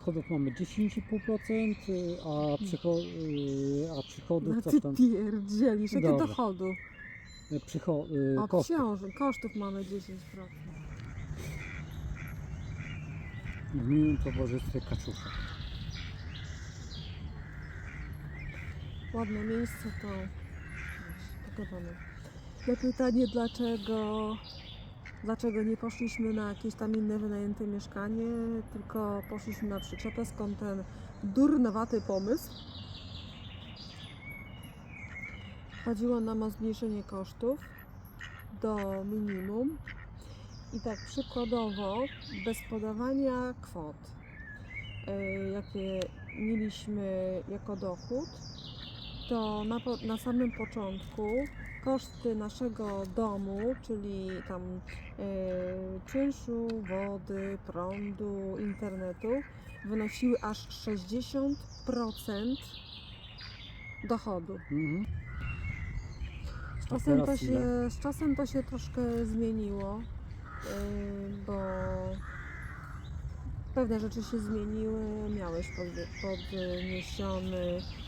Dochodów mamy 10,5%, y, a, przycho y, a przychodów No co ty tam? pierdzielisz, jakie Dobra. dochodu? Y, Przycho, y, koszty. Obciążeń, kosztów mamy 10%. W miłym towarzystwie kaczuszek. Ładne miejsce to pogadamy. Na pytanie dlaczego dlaczego nie poszliśmy na jakieś tam inne wynajęte mieszkanie, tylko poszliśmy na przyczepę, skąd ten durnowaty pomysł. Chodziło nam o zmniejszenie kosztów do minimum i tak przykładowo, bez podawania kwot, y, jakie mieliśmy jako dochód, to na, na samym początku koszty naszego domu, czyli tam y, czynszu, wody, prądu, internetu, wynosiły aż 60% dochodu. Mhm. Z czasem, to się, z czasem to się troszkę zmieniło, yy, bo pewne rzeczy się zmieniły, miałeś podwie- podniesiony yy, po-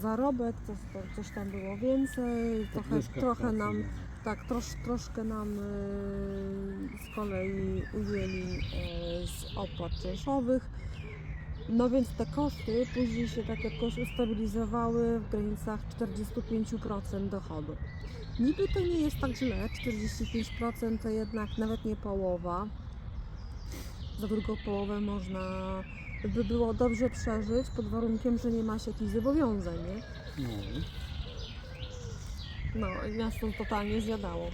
zarobek, coś, coś tam było więcej, trochę, trochę nam, tak, trosz, troszkę nam yy, z kolei ujęli yy, z opłat czynszowych. No więc te koszty później się tak jakoś ustabilizowały w granicach 45% dochodu. Niby to nie jest tak źle, 45% to jednak nawet nie połowa. Za drugą połowę można by było dobrze przeżyć pod warunkiem, że nie ma się jakichś zobowiązań, nie? No. No, i to totalnie zjadało.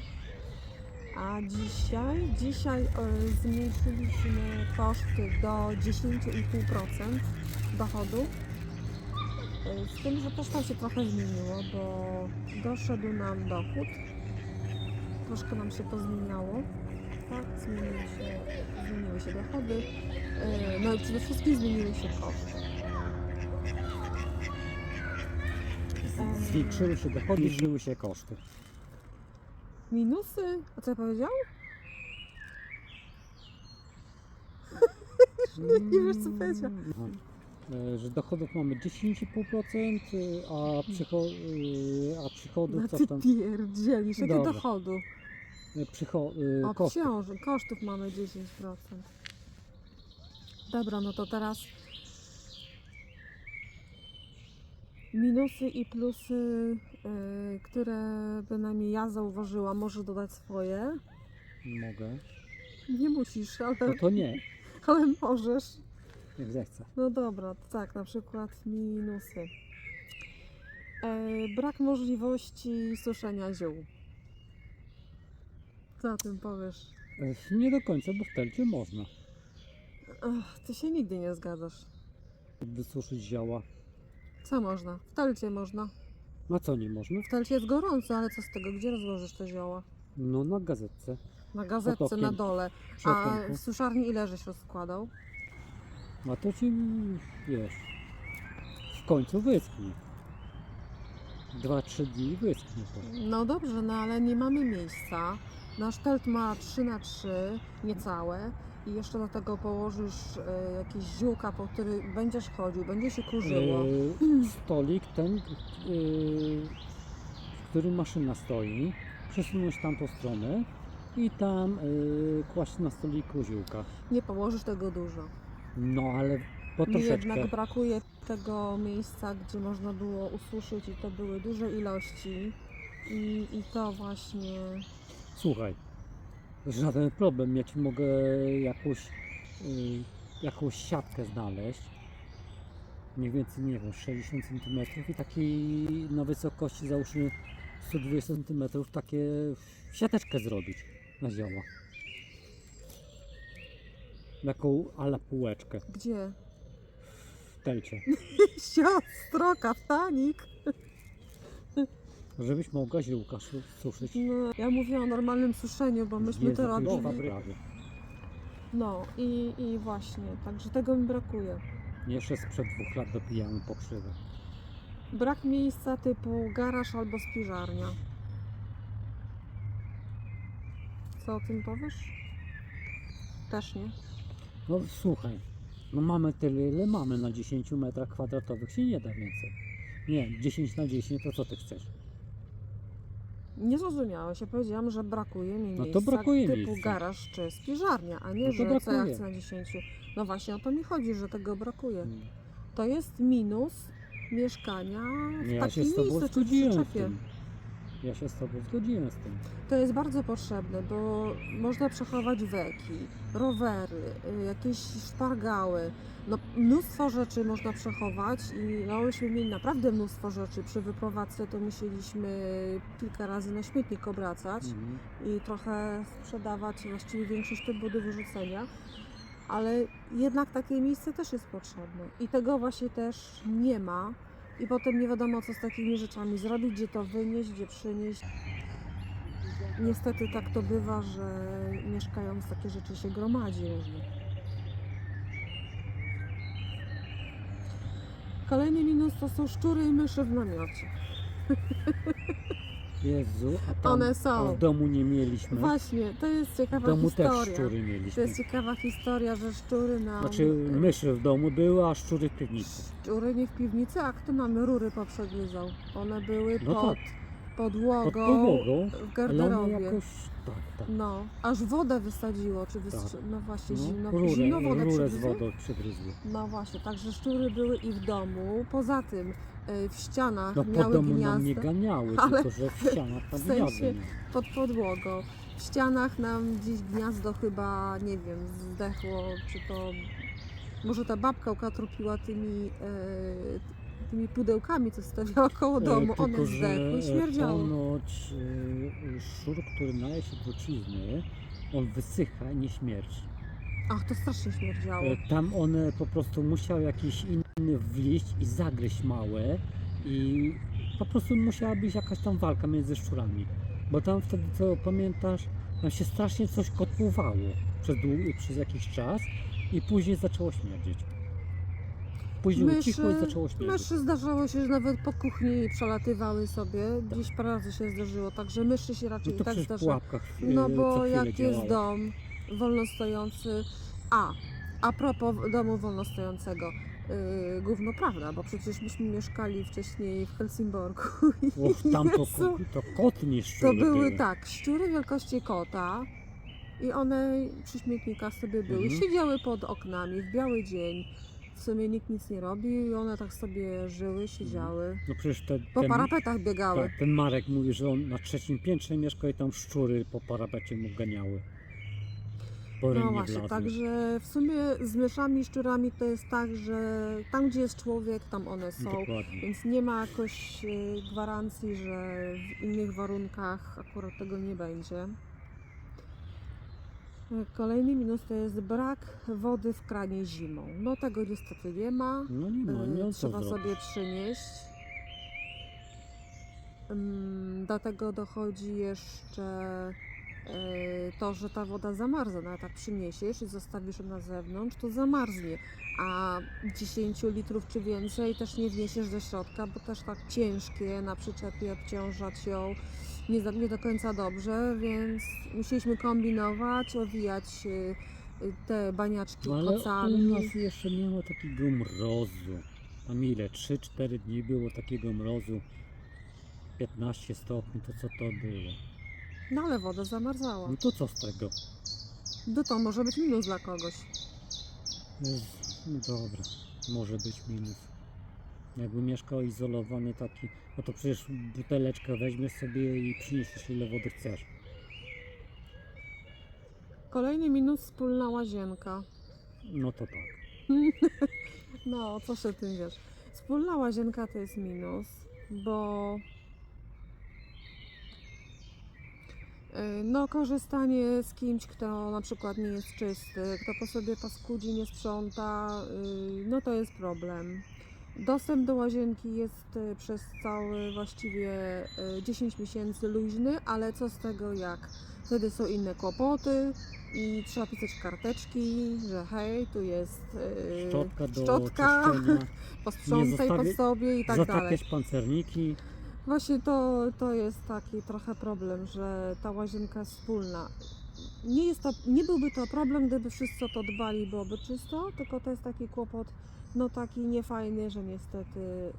A dzisiaj, dzisiaj e, zmniejszyliśmy koszty do 10,5% dochodu. E, Z tym, że też tam się trochę zmieniło, bo doszedł nam dochód. Troszkę nam się pozmieniało. Tak, zmieniły się, zmieniły się dochody. E, No i przede wszystkim zmieniły się koszty. Z- Zwiększyły się dochody, zwiększyły się koszty. Minusy? A co ja powiedział? Nie, nie wiesz, co powiedział. Aha. E, Że dochodów mamy 10,5%, y, a, przycho, a przychodów No ty tam? pierdzielisz, jakie dochodu? Y, Przycho, y, koszty. Obciążeń, kosztów mamy 10%. Dobra, no to teraz minusy i plusy, y, które bynajmniej ja zauważyłam, może dodać swoje. Mogę. Nie musisz, ale, No to nie, ale możesz. jak zechcę. No dobra, to tak, na przykład minusy. E, brak możliwości suszenia ziół. Co o tym powiesz? Nie do końca, bo w telcie można Ach, ty się nigdy nie zgadzasz. wysuszyć zioła. Co można? W telcie można. No co nie można? W telcie jest gorąco, ale co z tego? Gdzie rozłożysz te zioła? No na gazetce. Na gazetce, Pod okiem. na dole. Przy A okienku. w suszarni ile żeś rozkładał? A to ci, wiesz, w końcu wyschnie. Dwa, trzy dni wyschnie to. No dobrze, no ale nie mamy miejsca. Nasz telt ma 3 na 3 niecałe. I jeszcze do tego położysz e, jakieś ziółka, po których będziesz chodził, będzie się kurzyło. E, stolik ten, e, w którym maszyna stoi, przesunąć tamtą stronę i tam e, kłaść na stoliku ziółka. Nie położysz tego dużo. No ale po Mi troszeczkę. jednak brakuje tego miejsca, gdzie można było ususzyć i to były duże ilości. I, i to właśnie Słuchaj, żaden problem, ja ci mogę jakąś, y, jakąś siatkę znaleźć. Mniej więcej, nie wiem, 60 cm i takiej na wysokości załóżmy 120 cm takie siateczkę zrobić na zioła. Taką ala półeczkę gdzie? w telcie, Siostro, kaftanik. Żebyś mogła ziółka su- suszyć. No, ja mówię o normalnym suszeniu, bo myśmy Nie to za robili. prawie. No i, i właśnie, także tego mi brakuje. Jeszcze sprzed dwóch lat dopijamy pokrzywę. Brak miejsca typu garaż albo spiżarnia. Co o tym powiesz? Też nie. No słuchaj, No mamy tyle, ile mamy na 10 metrach kwadratowych, się nie da więcej. Nie, 10 na 10 to co ty chcesz? Nie zrozumiałeś, ja powiedziałam, że brakuje mi No to miejsca brakuje typu miejsca. garaż czy spiżarnia, a nie, No to że co ja chcę na 10. No właśnie o to mi chodzi, że tego brakuje. Mm. To jest minus mieszkania w Ja takim miejscu czy w przyczepie. tym. Ja się z tobą zgodziłem z tym. To jest bardzo potrzebne, bo można przechować weki, rowery, y, jakieś szpargały. No, mnóstwo rzeczy można przechować i no, myśmy mieli naprawdę mnóstwo rzeczy. Przy wyprowadzce to musieliśmy kilka razy na śmietnik obracać Mhm. i trochę sprzedawać, właściwie większość to było do wyrzucenia. Ale jednak takie miejsce też jest potrzebne i tego właśnie też nie ma. I potem nie wiadomo, co z takimi rzeczami zrobić, gdzie to wynieść, gdzie przynieść. Niestety tak to bywa, że mieszkając takie rzeczy się gromadzi różne. Kolejny minus to są szczury i myszy w namiocie. Jezu, a tam One są. A w domu nie mieliśmy. Właśnie, to jest w ciekawa domu też historia. szczury To mieliśmy. jest ciekawa historia, że szczury nam... Znaczy myszy w domu były, a szczury w piwnicy. Szczury nie w piwnicy, a kto nam rury poprzegryzał? One były No pod tak, podłogą, pod podłogą, w ale one garderobie. jakoś... Tak, tak. No, aż wodę wysadziło, czy wystrzy... Tak. no właśnie, No, zimno, rurę, zimną wodę rurę z przygryzły? wodą przygryzły. No właśnie, także szczury były i w domu. Poza tym y, w ścianach No po miały domu nam nie gniazda ganiały, ale tylko że w ścianach tam w sensie- pod podłogą. W ścianach nam gdzieś gniazdo chyba, nie wiem, zdechło, czy to może ta babka ukatrupiła tymi, e, tymi pudełkami, co stawiała koło domu. E, One tylko, że zdechły, śmierdziały. Ponoć e, szczur, który naleje się trucizny, on wysycha i nie śmierci. Ach, to strasznie śmierdziało. E, Tam one po prostu musiał jakiś inny wliść i zagryźć małe i po prostu musiała być jakaś tam walka między szczurami. Bo tam wtedy, co pamiętasz, tam się strasznie coś kotłowało przez, dłu- przez jakiś czas i później zaczęło śmierdzieć. Później Myszy- ucichło i zaczęło śmierdzieć. Myszy zdarzało się, że nawet po kuchni przelatywały sobie. Gdzieś parę razy się zdarzyło, także myszy się No raczej to tak zdarza. pułapkach e, No bo jak jest działało. dom wolnostojący, a a propos domu wolnostojącego, yy, gówno prawda, bo przecież myśmy mieszkali wcześniej w Helsingborgu i Och, tam to, to kot nie to szczury były tak, szczury wielkości kota i one przy śmietnikach sobie były, Mhm. siedziały pod oknami w biały dzień, w sumie nikt nic nie robił i one tak sobie żyły, siedziały, No przecież te, po ten, parapetach biegały. tak, ten Marek mówi, że on na trzecim piętrze mieszka i tam szczury po parapecie mu ganiały. Po No rynnie właśnie, wlazły. także w sumie z myszami, szczurami to jest tak, że tam gdzie jest człowiek, tam one są. Dokładnie. Więc nie ma jakoś y, gwarancji, że w innych warunkach akurat tego nie będzie. Kolejny minus to jest brak wody w kranie zimą. No tego niestety nie ma. No nie ma, nie co Trzeba sobie przynieść. Ym, Do tego dochodzi jeszcze y, to, że ta woda zamarza. No, jak tak przyniesiesz i zostawisz ją na zewnątrz, to zamarznie. A 10 litrów czy więcej też nie wniesiesz do środka, bo też tak ciężkie na przyczepie obciążać ją nie, nie do końca dobrze, więc musieliśmy kombinować, owijać y, y, te baniaczki No ale u kocami. nas jeszcze nie ma takiego mrozu. Tam ile? 3-4 dni było takiego mrozu. 15 stopni, to co to było? No ale woda zamarzała. No to co z tego? No to może być minus dla kogoś. No dobra, może być minus. Jakby mieszkał izolowany taki, no to przecież buteleczkę weźmiesz sobie i przyniesiesz ile wody chcesz. Kolejny minus wspólna łazienka. No to tak. No, co się tym wiesz? Wspólna łazienka to jest minus, bo y, no korzystanie z kimś, kto na przykład nie jest czysty, kto po sobie paskudzi, nie sprząta, y, no to jest problem. Dostęp do łazienki jest y, przez cały właściwie y, 10 miesięcy luźny, ale co z tego jak wtedy są inne kłopoty i trzeba pisać karteczki, że hej, tu jest y, Szczotka do szczotka, czyszczenia, posprzątaj po sobie i tak dalej. zatapiać pancerniki. Właśnie to, to jest taki trochę problem, że ta łazienka jest wspólna. Nie, jest to, nie byłby to problem, gdyby wszyscy o to dbali, byłoby czysto, tylko to jest taki kłopot, no taki niefajny, że niestety.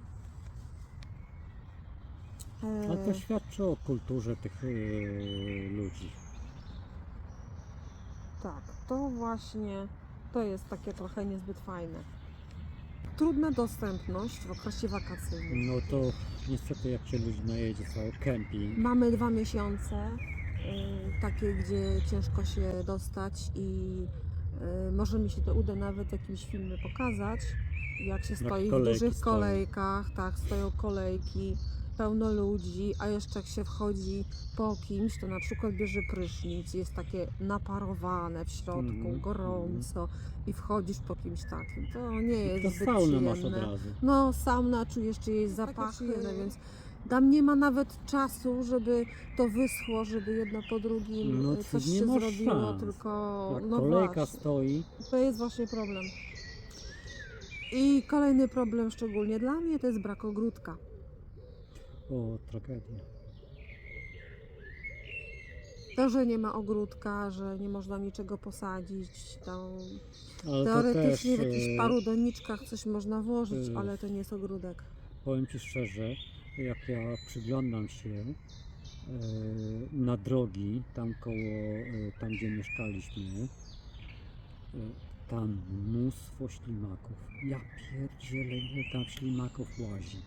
e, Ale to świadczy o kulturze tych yy, ludzi. Tak, to właśnie to jest takie trochę niezbyt fajne. Trudna dostępność w okresie wakacyjnym. No to niestety jak się ludzi najedzie cały kemping, Mamy dwa miesiące, takie, gdzie ciężko się dostać i y, może mi się to uda nawet jakimś filmie pokazać, jak się Jak stoi w dużych stoją. kolejkach, tak, stoją kolejki, pełno ludzi, a jeszcze jak się wchodzi po kimś, to na przykład bierze prysznic, jest takie naparowane w środku, Mhm, gorąco i wchodzisz po kimś takim. To nie jest to zbyt saunę masz od przyjemne. razu. No, sauna, czujesz czyjeś zapachy, no więc tam nie ma nawet czasu, żeby to wyschło, żeby jedno po drugim No e, coś się zrobiło, szans. tylko Jak no kolejka właśnie, stoi, to jest właśnie problem. I kolejny problem, szczególnie dla mnie, to jest brak ogródka. o tragedia. To, że nie ma ogródka, że nie można niczego posadzić, to Ale to teoretycznie też, w jakichś e, paru doniczkach coś można włożyć, e, ale to nie jest ogródek. Powiem Ci szczerze, jak ja przyglądam się e, na drogi, tam koło, e, tam gdzie mieszkaliśmy, e, tam mnóstwo ślimaków. Ja pierdzielę, ile tam ślimaków łazi.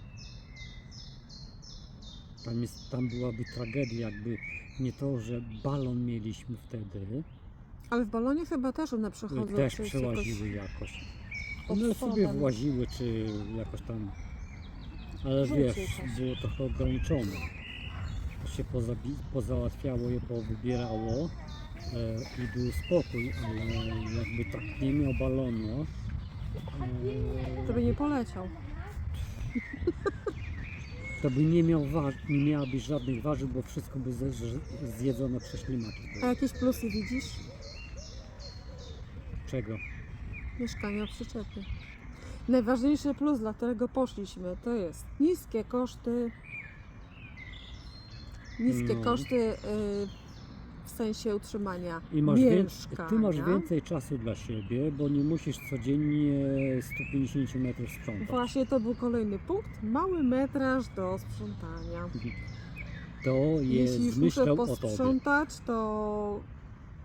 Tam, jest, tam byłaby tragedia, jakby nie to, że balon mieliśmy wtedy, Ale w balonie chyba też one przechodzą też przełaziły jakoś. pod One sobie właziły, czy jakoś tam. Ale wiesz, było trochę ograniczone. To się pozabi- pozałatwiało je, powybierało e, i był spokój, ale jakby tak nie miał balonu, e, Żeby nie poleciał. to by nie miał wa- nie miałabyś żadnych warzyw, bo wszystko by ze- zjedzone przez ślimaki. A jakieś plusy widzisz? Czego? Mieszkania przyczepy. Najważniejszy plus, dla którego poszliśmy, to jest niskie koszty. Niskie No. koszty y, w sensie utrzymania I masz mieszkania. ty masz więcej czasu dla siebie, bo nie musisz codziennie 150 metrów sprzątać. Właśnie to był kolejny punkt. Mały metraż do sprzątania. To Jeśli jest już muszę posprzątać, to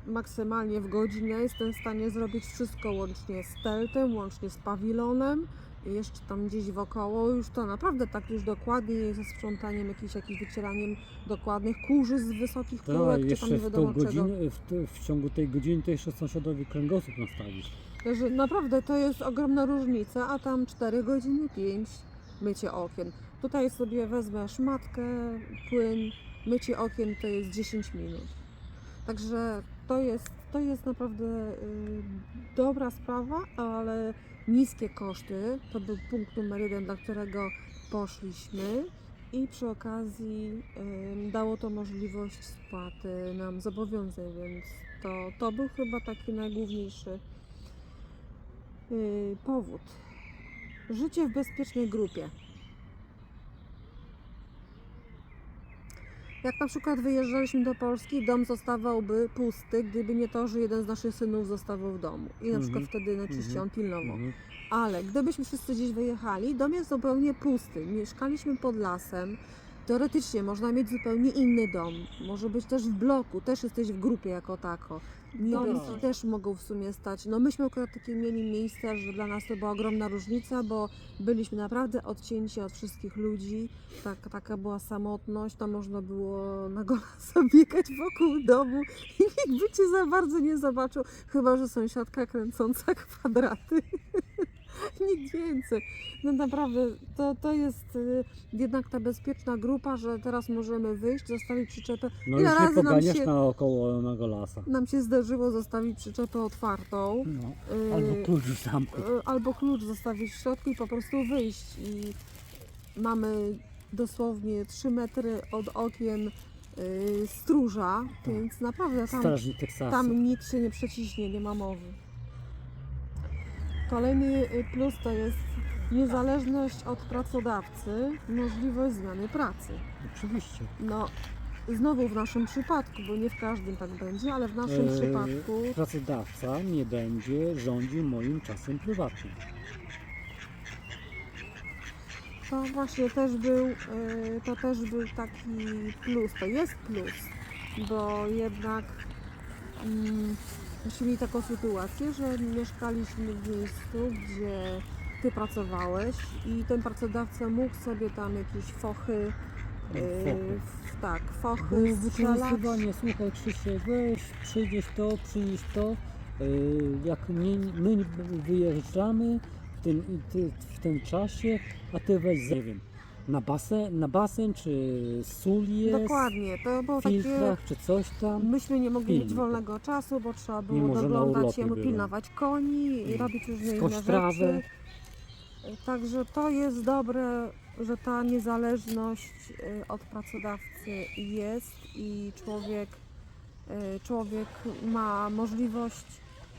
maksymalnie w godzinę jestem w stanie zrobić wszystko łącznie z teltem, łącznie z pawilonem i jeszcze tam gdzieś wokoło już to naprawdę tak już dokładnie ze sprzątaniem, jakimś, jakimś wycieraniem dokładnych kurzy z wysokich Tak, półek, czy tam nie w, wiadomo czego. godzinę, w, t- w ciągu tej godziny to jeszcze sąsiadowi kręgosłup nastawisz. Także naprawdę to jest ogromna różnica, a tam 4 godziny 5 mycie okien. Tutaj sobie wezmę szmatkę, płyn, mycie okien to jest 10 minut. Także to jest, to jest naprawdę y, dobra sprawa, ale niskie koszty to był punkt numer jeden, dla którego poszliśmy. I przy okazji y, dało to możliwość spłaty nam zobowiązań, więc to, to był chyba taki najgłówniejszy y, powód. Życie w bezpiecznej grupie. Jak na przykład wyjeżdżaliśmy do Polski, dom zostawałby pusty, gdyby nie to, że jeden z naszych synów zostawał w domu. I na Mhm. przykład wtedy najczęściej Mhm. on pilnował. Mhm. Ale gdybyśmy wszyscy gdzieś wyjechali, dom jest zupełnie pusty. Mieszkaliśmy pod lasem. Teoretycznie można mieć zupełnie inny dom. Może być też w bloku, też jesteś w grupie jako tako. Tak. też mogą w sumie stać. No myśmy akurat takie mieli miejsce, że dla nas to była ogromna różnica, bo byliśmy naprawdę odcięci od wszystkich ludzi. Tak, taka była samotność, to można było na golasa biegać wokół domu i nikt by cię za bardzo nie zobaczył, chyba że sąsiadka kręcąca kwadraty. Nikt więcej. No naprawdę, to, to jest y, jednak ta bezpieczna grupa, że teraz możemy wyjść, zostawić przyczepę. No Ile już nie razy nam poganiasz się- naokoło nago lasa. Nam się zdarzyło zostawić przyczepę otwartą. No. y, Albo klucz w zamku. y, albo klucz zostawić w środku i po prostu wyjść. I mamy dosłownie 3 metry od okien y, stróża, Tak. więc naprawdę tam Strażnik Teksasu. Tam nikt się nie przeciśnie, nie ma mowy. Kolejny y, plus to jest niezależność od pracodawcy, możliwość zmiany pracy. Oczywiście. No, znowu w naszym przypadku, bo nie w każdym tak będzie, ale w naszym Eee, przypadku Pracodawca nie będzie rządził moim czasem prywatnym. to właśnie też był, e, to też był taki plus, to jest plus, bo jednak mm, myśmy mieli taką sytuację, że mieszkaliśmy w miejscu, gdzie ty pracowałeś i ten pracodawca mógł sobie tam jakieś fochy, e, Fochy. w- tak, fochy Było strzelać. wykorzystywanie, słuchaj Krzysiek, weź, przyjdziesz to, przyjdziesz to. Yy, Jak my, my wyjeżdżamy w tym, ty, w tym czasie, a ty weź, nie wiem, na basen, na basen czy sól jest, Dokładnie, to było w takie filtrach czy coś tam. Myśmy nie mogli mieć Pilnik. wolnego czasu, bo trzeba było Mimo, że na doglądać urlopie jemu, byłem. pilnować koni i Mm. robić różne inne Skość trawę. rzeczy. Także to jest dobre, że ta niezależność y, od pracodawcy jest i człowiek, y, człowiek ma możliwość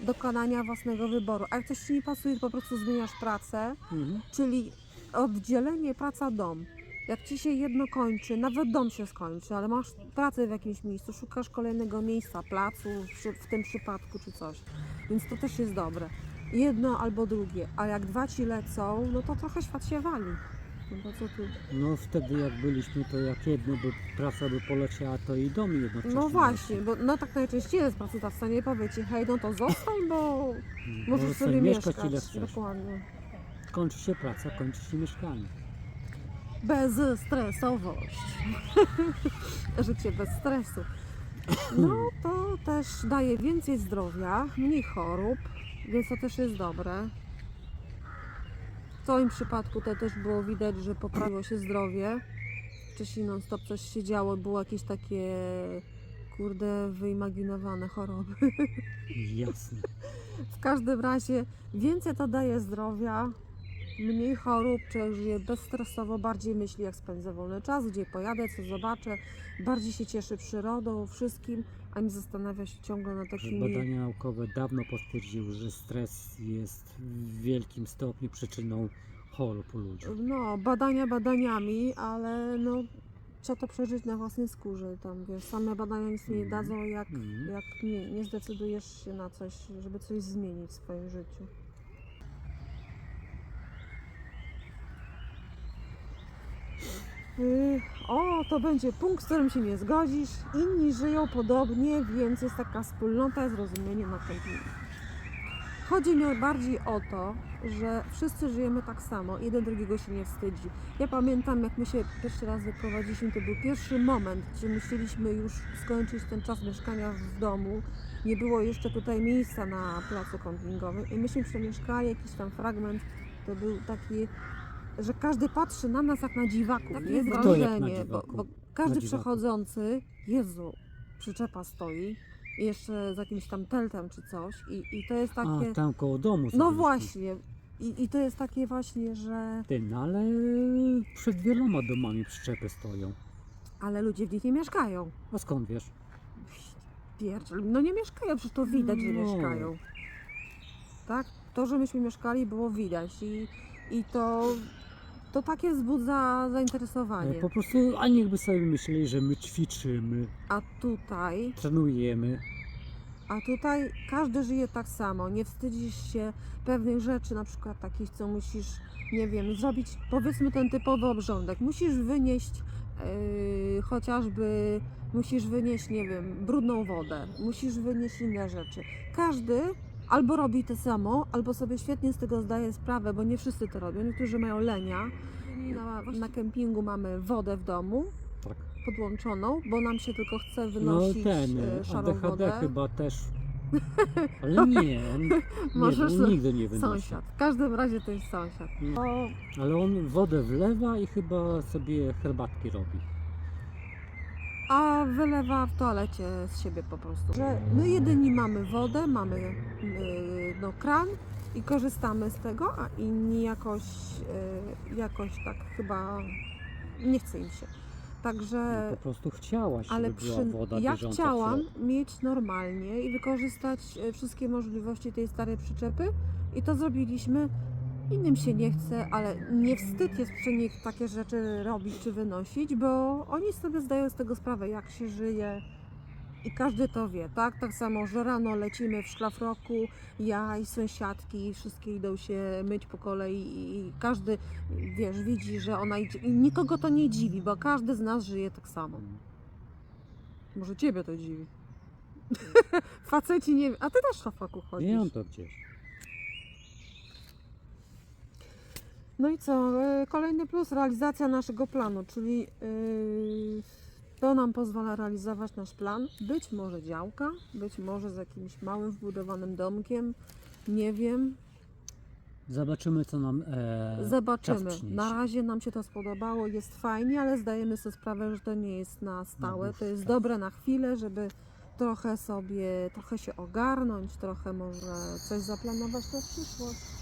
dokonania własnego wyboru. A jak coś ci nie pasuje, to po prostu zmieniasz pracę, Mhm. czyli oddzielenie praca-dom. Jak ci się jedno kończy, nawet dom się skończy, ale masz pracę w jakimś miejscu, szukasz kolejnego miejsca, placu, w tym przypadku czy coś. Więc to też jest dobre. Jedno albo drugie, a jak dwa ci lecą, no to trochę świat się wali. No to co tu? No wtedy jak byliśmy, to jak jedno by praca by poleciała, to i dom jednocześnie. No właśnie, bo no tak najczęściej jest pracodawca, nie powie ci, hej, no to zostań, bo Mhm. możesz sobie mieszkać. ile chcesz. Dokładnie. Kończy się praca, kończy się mieszkanie. Bezstresowość. Życie bez stresu. No to też daje więcej zdrowia, mniej chorób, więc to też jest dobre. W twoim przypadku to też było widać, że poprawiło się zdrowie. Wcześniej non stop coś się działo, było jakieś takie kurde wyimaginowane choroby. Jasne. W każdym razie więcej to daje zdrowia, mniej chorób, człowiek żyje bezstresowo, bardziej myśli jak spędzę wolny czas, gdzie pojadę, co zobaczę, bardziej się cieszy przyrodą, wszystkim, a nie zastanawia się ciągle Że takimi... badania naukowe dawno potwierdziły, że stres jest w wielkim stopniu przyczyną chorób u ludzi. No, badania badaniami, ale no trzeba to przeżyć na własnej skórze. Tam wiesz, same badania nic nie Mhm. dadzą, jak, Mhm. jak nie, nie zdecydujesz się na coś, żeby coś zmienić w swoim życiu. O, to będzie punkt, z którym się nie zgodzisz. Inni żyją podobnie, więc jest taka wspólnota, zrozumienie na kempingu. Chodzi mi bardziej o to, że wszyscy żyjemy tak samo, jeden drugiego się nie wstydzi. Ja pamiętam, jak my się pierwszy raz wyprowadziliśmy, to był pierwszy moment, gdzie musieliśmy już skończyć ten czas mieszkania w domu. Nie było jeszcze tutaj miejsca na placu kempingowym i myśmy przemieszkali jakiś tam fragment. To był taki, że każdy patrzy na nas jak na dziwaków. Takie Jest Kto jak na wrażenie, bo, dziwaku? bo każdy Na dziwaku. przechodzący, Jezu, przyczepa stoi jeszcze z jakimś tam teltem czy coś i, i to jest takie... A, tam koło domu No właśnie. I, I to jest takie właśnie, że. Ty, no ale przed wieloma domami przyczepy stoją. Ale ludzie w nich nie mieszkają. A skąd wiesz? Pierdziel. No nie mieszkają, przecież to widać, że No. mieszkają. Tak? To, że myśmy mieszkali, było widać. I, i to, to takie wzbudza zainteresowanie. E, Po prostu, a niechby sobie myśleli, że my ćwiczymy, A tutaj, trenujemy. a tutaj każdy żyje tak samo. Nie wstydzisz się pewnych rzeczy, na przykład takich, co musisz, nie wiem, zrobić, powiedzmy ten typowy obrządek. Musisz wynieść yy, chociażby, musisz wynieść, nie wiem, brudną wodę, musisz wynieść inne rzeczy. Każdy albo robi to samo, albo sobie świetnie z tego zdaje sprawę, bo nie wszyscy to robią. Niektórzy mają lenia. Na, na kempingu mamy wodę w domu Tak. podłączoną, bo nam się tylko chce No wynosić ten, e, e, szarą ADHD wodę. chyba też. Ale nie, on, nie, Możesz on nigdy nie wynosi. Sąsiad. W każdym razie to jest sąsiad. No. Ale on wodę wlewa i chyba sobie herbatki robi. A wylewa w toalecie z siebie po prostu. Że my jedyni mamy wodę, mamy yy, no, kran i korzystamy z tego, a inni jakoś, yy, jakoś tak chyba nie chce im się. No, Także, po prostu chciałaś, ale żeby była przy, woda ja chciałam mieć normalnie i wykorzystać e, wszystkie możliwości tej starej przyczepy i to zrobiliśmy Innym się nie chce, ale nie wstyd jest przy nich takie rzeczy robić czy wynosić, bo oni sobie zdają z tego sprawę, jak się żyje. I każdy to wie, tak? Tak samo, że rano lecimy w szlafroku, ja i sąsiadki, wszystkie idą się myć po kolei i każdy, wiesz, widzi, że ona idzie. I nikogo to nie dziwi, bo każdy z nas żyje tak samo. Może ciebie to dziwi. Faceci nie A ty też w szlafroku chodzisz. Nie mam to gdzieś. No i co? E, Kolejny plus realizacja naszego planu, czyli yy, to nam pozwala realizować nasz plan. Być może działka, być może z jakimś małym wbudowanym domkiem, nie wiem. Zobaczymy, co nam e, Zobaczymy. Na razie nam się to spodobało, jest fajnie, ale zdajemy sobie sprawę, że to nie jest na stałe. To jest dobre na chwilę, żeby trochę sobie, trochę się ogarnąć, trochę może coś zaplanować na przyszłość.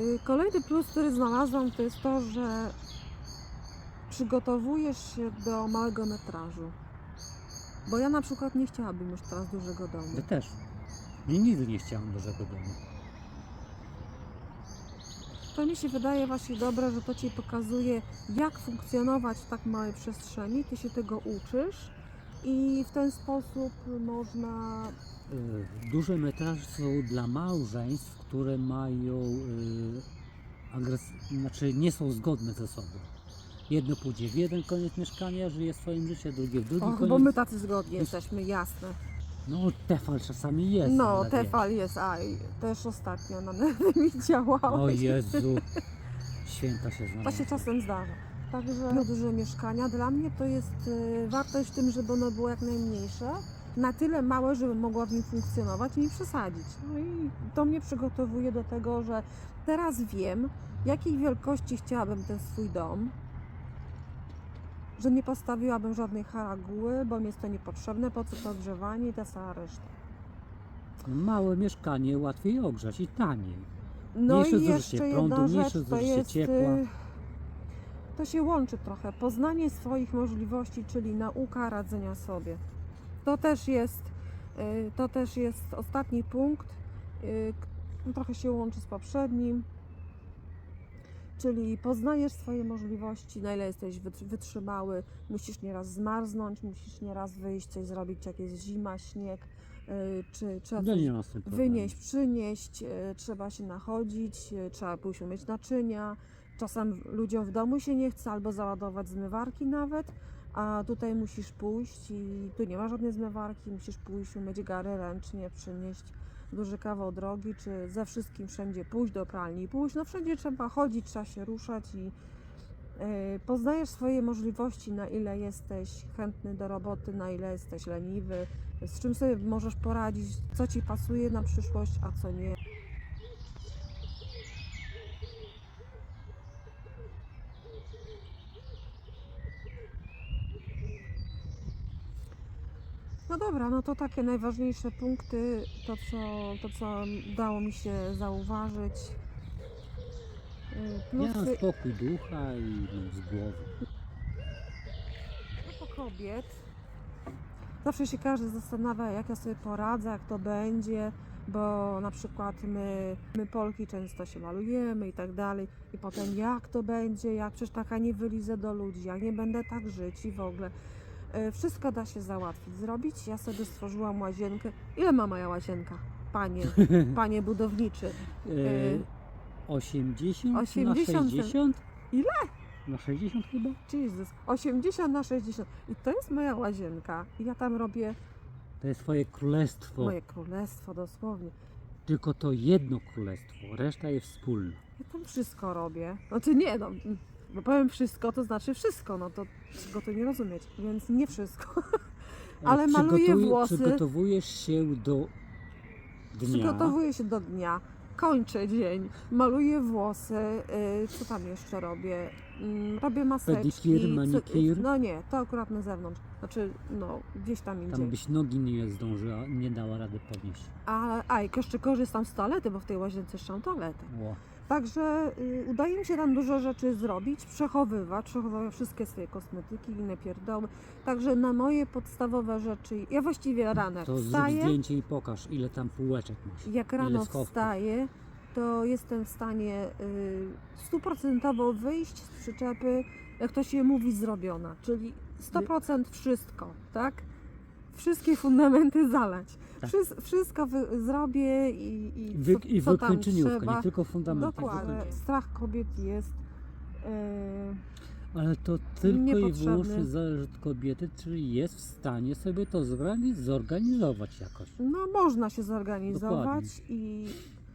Y, Kolejny plus, który znalazłam, to jest to, że przygotowujesz się do małego metrażu. Bo ja na przykład nie chciałabym już teraz dużego domu. Ja też. Ja nigdy nie chciałem dużego domu. To mi się wydaje właśnie dobre, że to Ci pokazuje, jak funkcjonować w tak małej przestrzeni. Ty się tego uczysz i w ten sposób można. E, duże metraże są dla małżeństw, które mają e, agres- znaczy nie są zgodne ze sobą. Jedno pójdzie w jeden koniec mieszkania, żyje swoim życiem, drugie w drugi Och, koniec. bo my tacy zgodni Jest- jesteśmy, jasne. No tefal czasami jest. No, ale wiesz. Tefal jest, aj, też ostatnio na mi działało. O Jezu, święta się To znalazły. się czasem zdarza. Także duże mieszkania dla mnie to jest y, wartość w tym, żeby ono było jak najmniejsze, na tyle małe, żeby mogła w nim funkcjonować i nie przesadzić. No i to mnie przygotowuje do tego, że teraz wiem, jakiej wielkości chciałabym ten swój dom, że nie postawiłabym żadnej haraguły, bo mi jest to niepotrzebne, po co to ogrzewanie i ta cała reszta. Małe mieszkanie łatwiej ogrzać i taniej. No Mniejsze i zużycie jeszcze prądu, jedna mniejsze rzecz to zużycie jest. ciepła. y, To się łączy trochę. Poznanie swoich możliwości, czyli nauka radzenia sobie. To też jest, y, to też jest ostatni punkt. y, no Trochę się łączy z poprzednim. Czyli poznajesz swoje możliwości, na ile jesteś wytr- wytrzymały, musisz nieraz zmarznąć, musisz nieraz wyjść, coś zrobić, jak jest zima, śnieg, y, czy trzeba coś nie wynieść, przynieść, trzeba się nachodzić, trzeba pójść umyć naczynia. Czasem ludziom w domu się nie chce albo załadować zmywarki nawet, a tutaj musisz pójść i tu nie ma żadnej zmywarki, musisz pójść umyć gary ręcznie, przynieść duży kawał drogi, czy ze wszystkim wszędzie pójść do pralni, pójść, no wszędzie trzeba chodzić, trzeba się ruszać i e, poznajesz swoje możliwości, na ile jesteś chętny do roboty, na ile jesteś leniwy, z czym sobie możesz poradzić, co ci pasuje na przyszłość, a co nie. No dobra, no to takie najważniejsze punkty, to co, to co udało mi się zauważyć. Y, mam Plusy spokój ducha i no, z głowy. propos kobiet, zawsze się każdy zastanawia, jak ja sobie poradzę, jak to będzie, bo na przykład my, my Polki często się malujemy i tak dalej, i potem jak to będzie, jak przecież taka nie wylizę do ludzi, jak nie będę tak żyć i w ogóle. E, Wszystko da się załatwić, zrobić. Ja sobie stworzyłam łazienkę. Ile ma moja łazienka? Panie, panie budowniczy. E, 80, 80 na 60? Ile? Na 60 chyba? Jezus, 80 na 60. I to jest moja łazienka. I ja tam robię To jest twoje królestwo. moje królestwo dosłownie. Tylko to jedno królestwo, reszta jest wspólna. Ja tam wszystko robię. Znaczy nie, no, bo powiem wszystko, to znaczy wszystko, no to czego to nie rozumieć, więc nie wszystko. Ale maluję Przygotuj- włosy. Przygotowujesz się do dnia. Przygotowuję się do dnia, kończę dzień, maluję włosy, yy, co tam jeszcze robię? Mm, robię maseczki. Pedikir, co- manikir? No nie, to akurat na zewnątrz. Znaczy, no, gdzieś tam indziej. Tam byś nogi nie zdążyła, nie dała rady podnieść. A, a i jeszcze korzystam z toalety, bo w tej łazience jeszcze mam toaletę. Ło. Także y, udaje mi się tam dużo rzeczy zrobić, przechowywać, przechowywać wszystkie swoje kosmetyki, inne pierdoły. Także na moje podstawowe rzeczy, ja właściwie rano To zrób wstaję, zdjęcie i pokaż, ile tam półeczek masz. jak rano schowków. wstaję, to jestem w stanie y, stuprocentowo wyjść z przyczepy, jak to się mówi, zrobiona. Czyli 100% wszystko, tak? Wszystkie fundamenty zalać. Tak. Wszys- wszystko zrobię i, i Wy, co, I co nie tylko fundament. tak, Dokładnie. Strach kobiet jest. y, Ale to tylko i wyłącznie zależy od kobiety, czy jest w stanie sobie to zorganiz- zorganizować jakoś. No, można się zorganizować i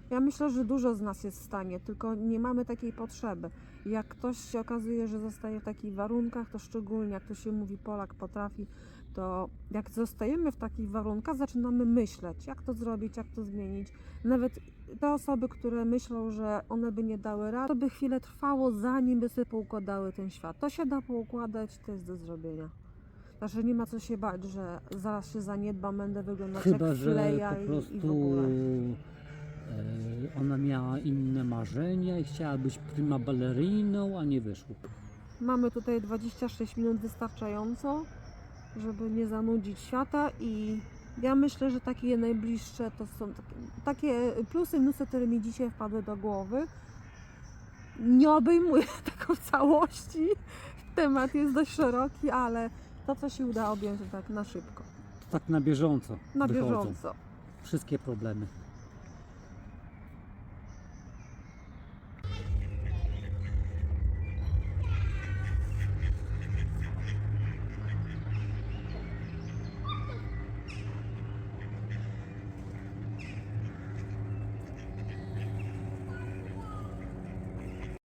ja myślę, że dużo z nas jest w stanie, tylko nie mamy takiej potrzeby. Jak ktoś się okazuje, że zostaje w takich warunkach, to szczególnie jak to się mówi, Polak potrafi, to jak zostajemy w takich warunkach, zaczynamy myśleć, jak to zrobić, jak to zmienić. Nawet te osoby, które myślą, że one by nie dały rady, to by chwilę trwało, zanim by sobie poukładały ten świat. To się da poukładać, to jest do zrobienia. Także nie ma co się bać, że zaraz się zaniedbam, będę wyglądać Chyba, jak że fleja po i, prostu i w ogóle. e, ona miała inne marzenia i chciała być prima balleriną, a nie wyszło. Mamy tutaj 26 minut wystarczająco, żeby nie zanudzić świata i ja myślę, że takie najbliższe to są takie, takie plusy, minusy, które mi dzisiaj wpadły do głowy. Nie obejmuję tego w całości. Temat jest dość szeroki, ale to, co się uda objąć, tak na szybko, tak na bieżąco na wychodzą bieżąco. wszystkie problemy.